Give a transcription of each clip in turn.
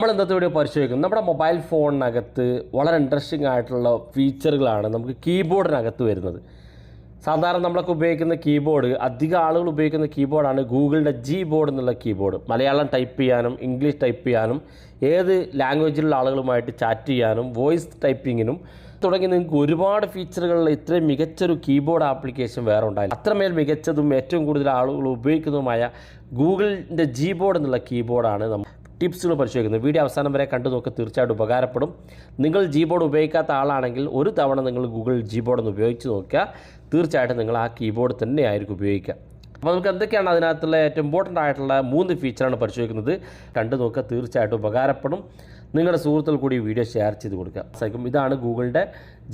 നമ്മൾ ഇന്നത്തെ വീഡിയോ പരിശോധിക്കും നമ്മുടെ മൊബൈൽ ഫോണിനകത്ത് വളരെ ഇൻട്രസ്റ്റിംഗ് ആയിട്ടുള്ള ഫീച്ചറുകളാണ് നമുക്ക് കീബോർഡിനകത്ത് വരുന്നത്. സാധാരണ നമ്മളൊക്കെ ഉപയോഗിക്കുന്ന കീബോർഡ് അധികം ആളുകൾ ഉപയോഗിക്കുന്ന കീബോർഡാണ് ഗൂഗിളിന്റെ ജി ബോർഡ് എന്നുള്ള കീബോർഡ് മലയാളം ടൈപ്പ് ചെയ്യാനും ഇംഗ്ലീഷ് ടൈപ്പ് ചെയ്യാനും ഏത് ലാംഗ്വേജിലുള്ള ആളുകളുമായിട്ട് ചാറ്റ് ചെയ്യാനും വോയിസ് ടൈപ്പിങ്ങിനും തുടങ്ങി നിങ്ങൾക്ക് ഒരുപാട് ഫീച്ചറുകളിൽ ഇത്രയും മികച്ചൊരു കീബോർഡ് ആപ്ലിക്കേഷൻ വേറെ ഉണ്ടായില്ല. അത്രമേൽ മികച്ചതും ഏറ്റവും കൂടുതൽ ആളുകൾ ഉപയോഗിക്കുന്നതുമായ ഗൂഗിളിന്റെ ജി ബോർഡ് എന്നുള്ള കീബോർഡാണ് നമ്മൾ ടിപ്സുകൾ പരിശോധിക്കുന്നത്. വീഡിയോ അവസാനം വരെ കണ്ടു നോക്കി. തീർച്ചയായിട്ടും ഉപകാരപ്പെടും. നിങ്ങൾ ജീബോർഡ് ഉപയോഗിക്കാത്ത ആളാണെങ്കിൽ ഒരു തവണ നിങ്ങൾ ഗൂഗിൾ ജീബോർഡ് ഒന്ന് ഉപയോഗിച്ച് നോക്കുക. തീർച്ചയായിട്ടും നിങ്ങൾ ആ കീബോർഡ് തന്നെയായിരിക്കും ഉപയോഗിക്കുക. അപ്പോൾ നമുക്ക് എന്തൊക്കെയാണ് അതിനകത്തുള്ള ഏറ്റവും ഇമ്പോർട്ടന്റ് ആയിട്ടുള്ള മൂന്ന് ഫീച്ചറാണ് പരിശോധിക്കുന്നത്. കണ്ടു നോക്കുക തീർച്ചയായിട്ടും ഉപകാരപ്പെടും. നിങ്ങളുടെ സുഹൃത്തുക്കൾ കൂടി വീഡിയോ ഷെയർ ചെയ്ത് കൊടുക്കുക. സഹിക്കും ഇതാണ് ഗൂഗിളിന്റെ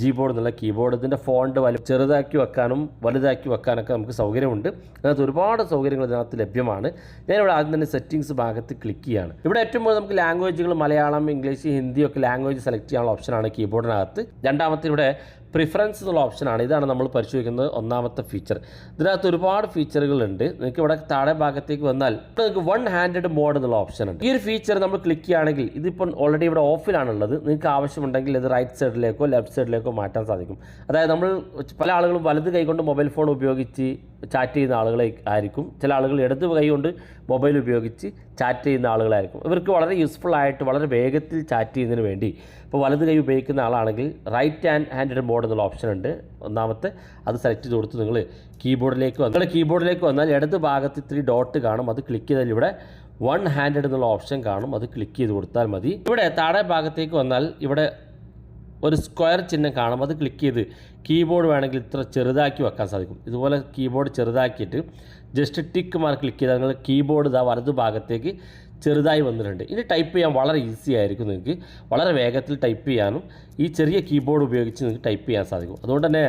ജി ബോർഡ് എന്നുള്ള കീബോർഡ് ഇതിന്റെ ഫോണ്ട് വലു ചെറുതാക്കി വെക്കാനും വലുതാക്കി വെക്കാനൊക്കെ നമുക്ക് സൗകര്യമുണ്ട്. അതിനകത്ത് ഒരുപാട് സൗകര്യങ്ങൾ ഇതിനകത്ത് ലഭ്യമാണ്. ഞാനിവിടെ ആദ്യം തന്നെ സെറ്റിംഗ്സ് ഭാഗത്ത് ക്ലിക്ക് ചെയ്യാണ്. ഇവിടെ ഏറ്റവും കൂടുതൽ നമുക്ക് ലാംഗ്വേജുകൾ മലയാളം ഇംഗ്ലീഷ് ഹിന്ദി ഒക്കെ ലാംഗ്വേജ് സെലക്ട് ചെയ്യാനുള്ള ഓപ്ഷനാണ് കീബോർഡിനകത്ത് രണ്ടാമത്തെ ഇവിടെ പ്രിഫറൻസ് എന്നുള്ള ഓപ്ഷനാണ് ഇതാണ് നമ്മൾ പരിശോധിക്കുന്നത് ഒന്നാമത്തെ ഫീച്ചർ ഇതിനകത്ത് ഒരുപാട് ഫീച്ചറുകളുണ്ട് നിങ്ങൾക്ക് ഇവിടെ താഴെ ഭാഗത്തേക്ക് വന്നാൽ നിങ്ങൾക്ക് വൺ ഹാൻഡഡ് മോഡ് എന്നുള്ള ഓപ്ഷൻ ഉണ്ട്. ഈ ഒരു ഫീച്ചർ നമ്മൾ ക്ലിക്ക് ചെയ്യുകയാണെങ്കിൽ ഇതിപ്പോൾ ഓൾറെഡി ഇവിടെ ഓഫിലാണുള്ളത് നിങ്ങൾക്ക് ആവശ്യമുണ്ടെങ്കിൽ ഇത് റൈറ്റ് സൈഡിലേക്കോ ലെഫ്റ്റ് സൈഡിലേക്കോ മാറ്റാൻ സാധിക്കും. അതായത് നമ്മൾ പല ആളുകളും വലത് കൈകൊണ്ട് മൊബൈൽ ഫോൺ ഉപയോഗിച്ച് ചാറ്റ് ചെയ്യുന്ന ആളുകളെ ആയിരിക്കും. ചില ആളുകൾ ഇടത് കൈ കൊണ്ട് മൊബൈൽ ഉപയോഗിച്ച് ചാറ്റ് ചെയ്യുന്ന ആളുകളായിരിക്കും. ഇവർക്ക് വളരെ യൂസ്ഫുൾ ആയിട്ട് വളരെ വേഗത്തിൽ ചാറ്റ് ചെയ്യുന്നതിന് വേണ്ടി ഇപ്പോൾ വലത് കൈ ഉപയോഗിക്കുന്ന ആളാണെങ്കിൽ റൈറ്റ് ഹാൻഡ് ഹാൻഡഡ് മോഡ് എന്നുള്ള ഓപ്ഷൻ ഉണ്ട്. ഒന്നാമത്തെ അത് സെലക്ട് ചെയ്ത് കൊടുത്ത് നിങ്ങൾ കീബോർഡിലേക്ക് വന്നാൽ കീബോർഡിലേക്ക് വന്നാൽ ഇടത് ഭാഗത്ത് ഇത്തിരി ഡോട്ട് കാണും. അത് ക്ലിക്ക് ചെയ്താൽ ഇവിടെ വൺ ഹാൻഡഡ് എന്നുള്ള ഓപ്ഷൻ കാണും. അത് ക്ലിക്ക് ചെയ്ത് കൊടുത്താൽ മതി. ഇവിടെ താഴെ ഭാഗത്തേക്ക് വന്നാൽ ഇവിടെ ഒരു സ്ക്വയർ ചിഹ്നം കാണും അത് ക്ലിക്ക് ചെയ്ത് കീബോർഡ് വേണമെങ്കിൽ ഇത്ര ചെറുതാക്കി വെക്കാൻ സാധിക്കും. ഇതുപോലെ കീബോർഡ് ചെറുതാക്കിയിട്ട് ജസ്റ്റ് ടിക്ക് മാർക്ക് ക്ലിക്ക് ചെയ്താൽ നിങ്ങൾ കീബോർഡ് ഇതാ വലതു ഭാഗത്തേക്ക് ചെറുതായി വന്നിട്ടുണ്ട്. ഇനി ടൈപ്പ് ചെയ്യാൻ വളരെ ഈസി ആയിരിക്കും നിങ്ങൾക്ക്. വളരെ വേഗത്തിൽ ടൈപ്പ് ചെയ്യാനും ഈ ചെറിയ കീബോർഡ് ഉപയോഗിച്ച് നിങ്ങൾക്ക് ടൈപ്പ് ചെയ്യാൻ സാധിക്കും. അതുകൊണ്ട് തന്നെ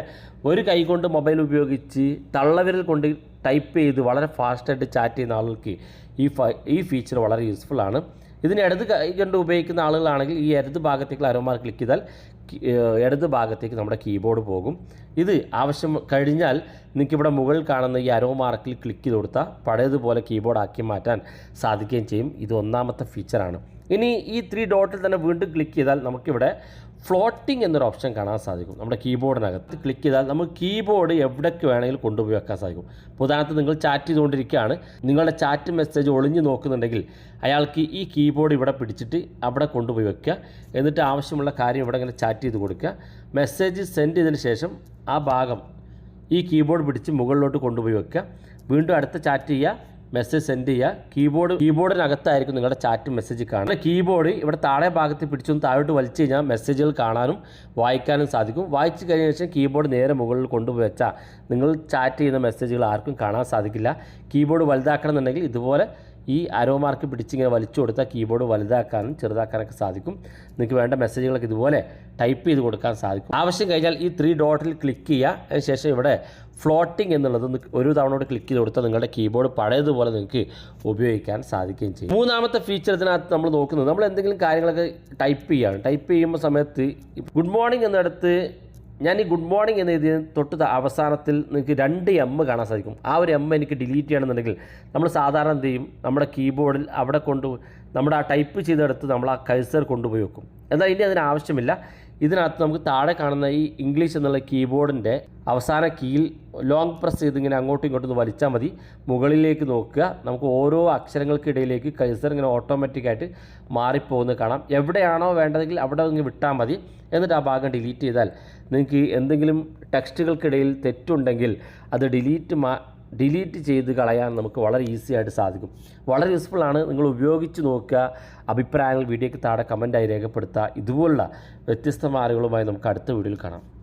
ഒരു കൈ കൊണ്ട് മൊബൈൽ ഉപയോഗിച്ച് തള്ളവിരൽ കൊണ്ട് ടൈപ്പ് ചെയ്ത് വളരെ ഫാസ്റ്റായിട്ട് ചാറ്റ് ചെയ്യുന്ന ആളുകൾക്ക് ഈ ഈ ഫീച്ചർ വളരെ യൂസ്ഫുൾ ആണ്. ഇതിന് ഇടത് കൈ കൊണ്ട് ഉപയോഗിക്കുന്ന ആളുകളാണെങ്കിൽ ഈ ഇടത് ഭാഗത്തേക്ക് അരോമാർ ക്ലിക്ക് ചെയ്താൽ ഇടത് ഭാഗത്തേക്ക് നമ്മുടെ കീബോർഡ് പോകും. ഇത് ആവശ്യം കഴിഞ്ഞാൽ നിങ്ങൾക്ക് ഇവിടെ മുകളിൽ കാണുന്ന ഈ അരോ മാർക്കിൽ ക്ലിക്ക് ചെയ്ത് കൊടുത്താൽ പഴയതുപോലെ കീബോർഡ് ആക്കി മാറ്റാൻ സാധിക്കുകയും ചെയ്യും. ഇത് ഒന്നാമത്തെ ഫീച്ചറാണ് ഇനി ഈ ത്രീ ഡോട്ടിൽ തന്നെ വീണ്ടും ക്ലിക്ക് ചെയ്താൽ നമുക്കിവിടെ ഫ്ലോട്ടിംഗ് എന്നൊരു ഓപ്ഷൻ കാണാൻ സാധിക്കും. നമ്മുടെ കീബോർഡിനകത്ത് ക്ലിക്ക് ചെയ്താൽ നമുക്ക് കീബോർഡ് എവിടേക്ക് വേണമെങ്കിലും കൊണ്ടുപോയി വെക്കാൻ സാധിക്കും. ഉദാഹരണത്തിന് നിങ്ങൾ ചാറ്റ് ചെയ്തുകൊണ്ടിരിക്കുകയാണ്. നിങ്ങളുടെ ചാറ്റ് മെസ്സേജ് ഒളിഞ്ഞു നോക്കുന്നുണ്ടെങ്കിൽ അയാൾക്ക് ഈ കീബോർഡ് ഇവിടെ പിടിച്ചിട്ട് അവിടെ കൊണ്ടുപോയി വെക്കുക. എന്നിട്ട് ആവശ്യമുള്ള കാര്യം ഇവിടെ ഇങ്ങനെ ചാറ്റ് ചെയ്ത് കൊടുക്കുക. മെസ്സേജ് സെൻഡ് ചെയ്തതിന് ശേഷം ആ ഭാഗം ഈ കീബോർഡ് പിടിച്ച് മുകളിലോട്ട് കൊണ്ടുപോയി വെക്കുക. വീണ്ടും അടുത്ത ചാറ്റ് ചെയ്യുക. മെസ്സേജ് സെൻഡ് ചെയ്യുക. കീബോർഡ് കീബോർഡിനകത്തായിരിക്കും നിങ്ങളുടെ ചാറ്റ് മെസ്സേജ് കാണുക. കീബോർഡ് ഇവിടെ താഴെ ഭാഗത്ത് പിടിച്ചൊന്ന് താഴോട്ട് വലിച്ചു കഴിഞ്ഞാൽ മെസ്സേജുകൾ കാണാനും വായിക്കാനും സാധിക്കും. വായിച്ചു കഴിഞ്ഞ ശേഷം കീബോർഡ് നേരെ മുകളിൽ കൊണ്ടുപോയി വെച്ചാൽ നിങ്ങൾ ചാറ്റ് ചെയ്യുന്ന മെസ്സേജുകൾ ആർക്കും കാണാൻ സാധിക്കില്ല. കീബോർഡ് വലുതാക്കണം എന്നുണ്ടെങ്കിൽ ഇതുപോലെ ഈ ആരോ മാർക്ക് പിടിച്ചിങ്ങനെ വലിച്ചു കൊടുത്താൽ കീബോർഡ് വലുതാക്കാനും ചെറുതാക്കാനൊക്കെ സാധിക്കും. നിങ്ങൾക്ക് വേണ്ട മെസ്സേജുകളൊക്കെ ഇതുപോലെ ടൈപ്പ് ചെയ്ത് കൊടുക്കാൻ സാധിക്കും. ആവശ്യം കഴിഞ്ഞാൽ ഈ ത്രീ ഡോട്ടിൽ ക്ലിക്ക് ചെയ്യുക. അതിനുശേഷം ഇവിടെ ഫ്ലോട്ടിംഗ് എന്നുള്ളത് ഒരു തവണ കൂടി ക്ലിക്ക് ചെയ്ത് കൊടുത്താൽ നിങ്ങളുടെ കീബോർഡ് പഴയതുപോലെ നിങ്ങൾക്ക് ഉപയോഗിക്കാൻ സാധിക്കുകയും ചെയ്യും. മൂന്നാമത്തെ ഫീച്ചർ ഇതിനകത്ത് നമ്മൾ നോക്കുന്നത് നമ്മൾ എന്തെങ്കിലും കാര്യങ്ങളൊക്കെ ടൈപ്പ് ചെയ്യുകയാണ്. ടൈപ്പ് ചെയ്യുമ്പോൾ സമയത്ത് ഗുഡ് മോർണിംഗ് എന്നിടത്ത് ഞാൻ ഈ ഗുഡ് മോർണിംഗ് എന്ന് എഴുതിയ തൊട്ട് അവസാനത്തിൽ നിങ്ങൾക്ക് രണ്ട് എം കാണാൻ സാധിക്കും. ആ ഒരു എം എനിക്ക് ഡിലീറ്റ് ചെയ്യണമെന്നുണ്ടെങ്കിൽ നമ്മൾ സാധാരണ എന്ത് ചെയ്യും? നമ്മുടെ കീബോർഡിൽ അവിടെ കൊണ്ട് നമ്മുടെ ആ ടൈപ്പ് ചെയ്തെടുത്ത് നമ്മൾ ആ കഴ്സർ കൊണ്ടുപോയി വെക്കും എന്നാൽ ഇനി അതിന് ആവശ്യമില്ല. ഇതിനകത്ത് നമുക്ക് താഴെ കാണുന്ന ഈ ഇംഗ്ലീഷ് എന്നുള്ള കീബോർഡിന്റെ അവസാന കീയിൽ ലോങ് പ്രസ് ചെയ്ത് ഇങ്ങനെ അങ്ങോട്ടും ഇങ്ങോട്ടും ഒന്ന് വലിച്ചാൽ മതി. മുകളിലേക്ക് നോക്കുക. നമുക്ക് ഓരോ അക്ഷരങ്ങൾക്കിടയിലേക്ക് കഴ്സർ ഇങ്ങനെ ഓട്ടോമാറ്റിക്കായിട്ട് മാറിപ്പോകുന്നത് കാണാം. എവിടെയാണോ വേണ്ടതെങ്കിൽ അവിടെ ഇങ്ങ് വിട്ടാൽ മതി. എന്നിട്ട് ആ ഭാഗം ഡിലീറ്റ് ചെയ്താൽ നിങ്ങൾക്ക് എന്തെങ്കിലും ടെക്സ്റ്റുകൾക്കിടയിൽ തെറ്റുണ്ടെങ്കിൽ അത് ഡിലീറ്റ് മാ ഡിലീറ്റ് ചെയ്ത് കളയാൻ നമുക്ക് വളരെ ഈസി ആയിട്ട് സാധിക്കും. വളരെ യൂസ്ഫുൾ ആണ്. നിങ്ങൾ ഉപയോഗിച്ച് നോക്കുക. അഭിപ്രായങ്ങൾ വീഡിയോയ്ക്ക് താഴെ കമന്റായി രേഖപ്പെടുത്തുക. ഇതുപോലുള്ള വ്യത്യസ്തമായ അറിവുകളുമായി നമുക്ക് അടുത്ത വീഡിയോയിൽ കാണാം.